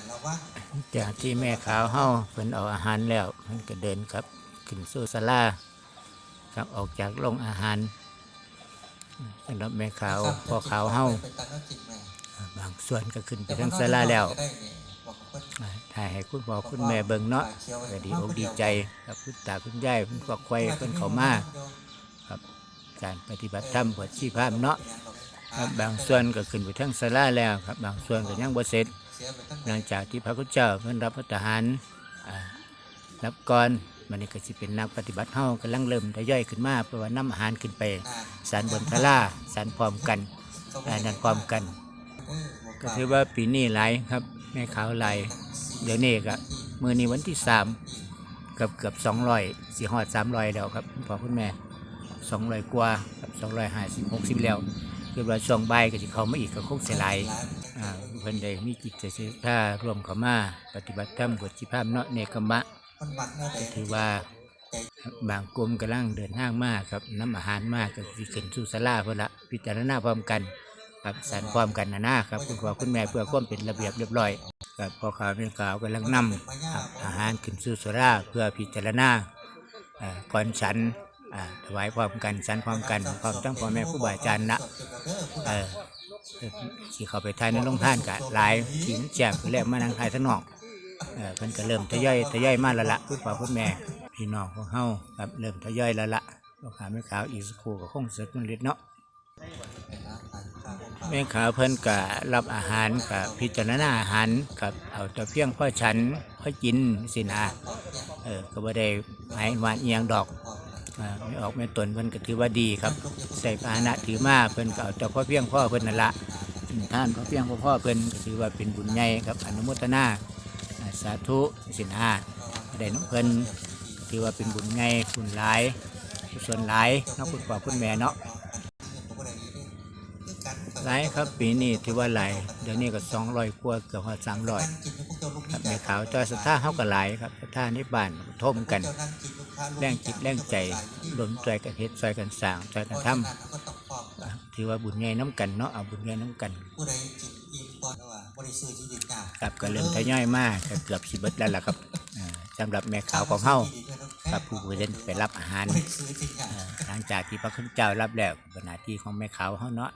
กันแล้วว่าจากที่แม่ขาวเฮาเพิ่นเอาอาหารแล้วมันก็เดินครับขึ้นสู่ศาลาครับออกจากโรงอาหารสำหรับแม่ขาวพ่อขาวเฮาไปตัดแล้วกินแม่บางส่วนก็ขึ้นไปทางศาลาแล้วได้นี่บอกกับเพิ่นอ่าถ่ายให้คุณพ่อคุณแม่เบิ่งเนาะก็ดีอกดีใจกับคุณตาคุณยายเพิ่นควักไขว้เพิ่นเข้ามาครับการปฏิบัติธรรมบวชชีพรามเนาะครับบางส่วนก็ขึ้นไปทางศาลาแล้วครับ บางส่วนก็ยังบ่เสร็จเสียไปตั้ง หลังจากที่พระคุณเจ้าเพิ่นรับพระทหารอ่ารับก่อนมันนี่ก็สิเป็นนักปฏิบัติเฮากำลังเริ่มทยอยขึ้นมาเพราะว่านำอาหารขึ้นไปสารบนทลาสารพร้อมกันอ่านั่นพร้อมกัน ก็ถือว่าปีนี้หลายครับแม่ขาวหลายเดี๋ยวนี้ก็มื้อนี้วันที่สามเกือบเกือบสองร้อยสี่หอดสามร้อยแล้วครับคุณพ่อคุณแม่สองร้อยกว่าครับสองร้อยห้าสิบหกสิบแล้ว เรียบร้อยช่วงบ่ายก็สิเข้ามาอีกก็คงเสียหลายอ่าเพิ่นได้มีจิตใจเสพท่ารวมเข้ามาปฏิบัติธรรมบวชชีพามเนาะเนกมะถือว่าบางกลุ่มกำลังเดินทางมากครับน้ำอาหารมากก็สิขึ้นสู่ศาลาเพื่อละพิจารณาพร้อมกันครับสารพร้อมกันนะนะครับคุณพ่อคุณแม่เพื่อความเป็นระเบียบเรียบร้อยครับพ่อขาวเป็นขาวกำลังนำครับอาหารขึ้นสู่ศาลาเพื่อพิจารณาก่อนฉัน ถวายพร้อมกันฉันพร้อมกันพร้อมทั้งพ่อแม่ครูบาอาจารย์นะเออที่เขาไปทายในโรงท่านกะหลายทีมนแจกแล้วมานังทายสนอกเออเพิ่นก็เริ่มทยอยทยอยมาล้วละคุณพ่อคุณแม่พี่น้องของเฮาครับเริ่มทยอยล้วละลูกค้าแม่ขาวอีกสักครู่ก็คงเสร็จมันเล็ดเนาะแม่ขาวเพิ่นก็รับอาหารกับพิจารณาอาหารกับเอาแต่เพียงพ่อฉันพ่อกินสินะเออก็บ่ได้หมายว่าเอียงดอก ไม่ออกไม่ตนเพิ่นก็ถือว่าดีครับใส่ภาชนะถือมาเพิ่นก็เอาแต่พ่อเพียงพ่อเพิ่นนั่นละท่านพ่อเพียงพ่อพ่อเพิ่นก็ถือว่าเป็นบุญใหญ่ครับอนุโมทนาสาธุสินหาได้น้องเพิ่นถือว่าเป็นบุญใหญ่บุญหลายกุศลหลายน้องคุณพ่อคุณแม่เนาะ หลายครับปีนี้ถือว่าหลายเดี๋ยวนี้ก็สองร้อยกว่าเกือบสามร้อยครับแม่ขาวจ้าสถาเฮาก็หลายครับสถาในบ้านท่มกัน แรงจิตแรงใจรวมใจกันเฮ็ดใจกันสร้างใจกันทำอะถือว่าบุญใหญ่น้ำกันเนาะเอาบุญใหญ่น้ำกันครับก็เริ่มทยอยมากเกือบสิเบิดแล้วล่ะครับสำหรับแม่ขาวของเฮาครับผู้บริเวณไปรับอาหารหลังจากที่พระคุณเจ้ารับแล้วเป็นหน้าที่ของแม่ขาวเฮาเนาะ